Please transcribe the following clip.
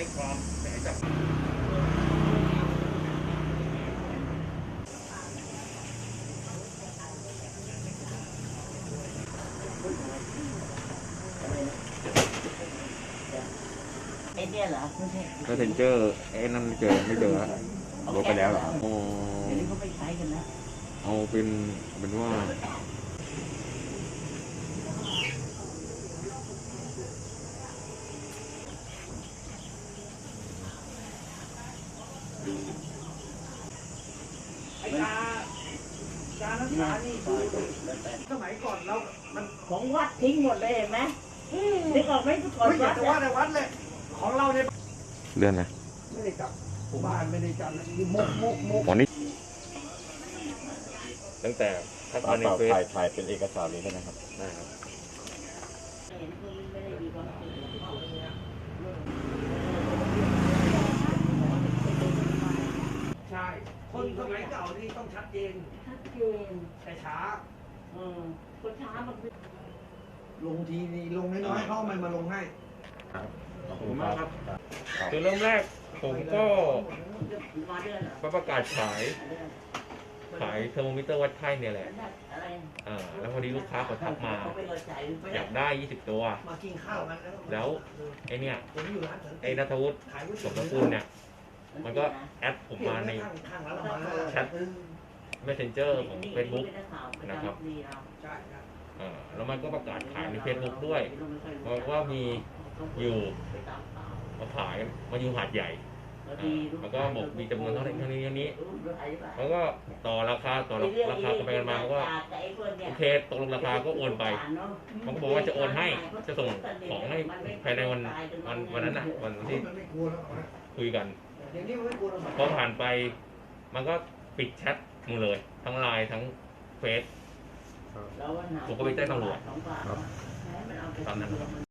ให้ความให้จับไอเนี่ยเหรอไม่ใช่ก็เซนเจอร์ไอ้นั่นเจอไม่เจอฮะลบไปแล้วเหรอโอ้เอาเป็นเป็นว่า ไอ้การการรักษานี่คือสมัยก่อนเรามันของวัดทิ้งหมดเลยเห็นไหมนึกออกไหมทุกคนไม่อยาวักดจะว่าในวัดเลย ของเราเนี่ยเลื่อนนะไม่ได้จับบ้านไม่ได้จับนะนี่มุกมุกมุกอ๋อนี่ตั้งแต่ทักต่อมาในต่อเฟซถ่ายถ่ายเป็นเอกสารนี้ใช่ไหมครับได้ครับ เห็นคนไม่ได้มีความสุข ใช่ คนสมัยเก่านี่ต้องชัดเจน ชัดเจนแต่ช้าเออคนช้ามันเป็นลงทีนี่ลงน้อยๆเข้ามันมาลงให้ขอบคุณมากครับครับคือเริ่มแรกผมก็มาเดือนเหรอมาประกาศขายเดือนขายเทอร์โมมิเตอร์วัดไข้เนี่ยแหละอะไรอ่าแล้วพอดีลูกค้าเขาทักมาเขาไปรอจ่ายไปอยากได้ 20 ตัว มากินข้าวกันแล้วไอเนี่ยผมอยู่ร้านสันติไอนัทวุฒิขายก๋วยสเตี๋ยวมบูรณ์เนี่ย มันก็แอดผมมาในข้างๆร้านอาหารแชท messenger ของ Facebook นะครับ ใช่ครับอ่าแล้วมันก็ประกาศขายใน Facebook ด้วยบอกว่ามีอยู่มาขายมาอยู่หาดใหญ่อ่าแล้วก็บอกมีจำนวนเท่าไหร่เท่านี้เท่านี้แล้วก็ต่อราคาต่อราคากันไปกันมาเขาก็โอเคตกลงราคาก็โอนไปเขาก็บอกว่าจะโอนให้จะส่งของให้ภายในวันวันวันนั้นนะวันที่มันไม่กลัวแล้วนะคุยกัน เดี๋ยวนี้มันไม่กลัวแล้วพอผ่านไป มันก็ปิดแชทหมดเลย ทั้งไลน์ทั้งเฟซผมก็ไปแจ้งตำรวจตามนั้นครับ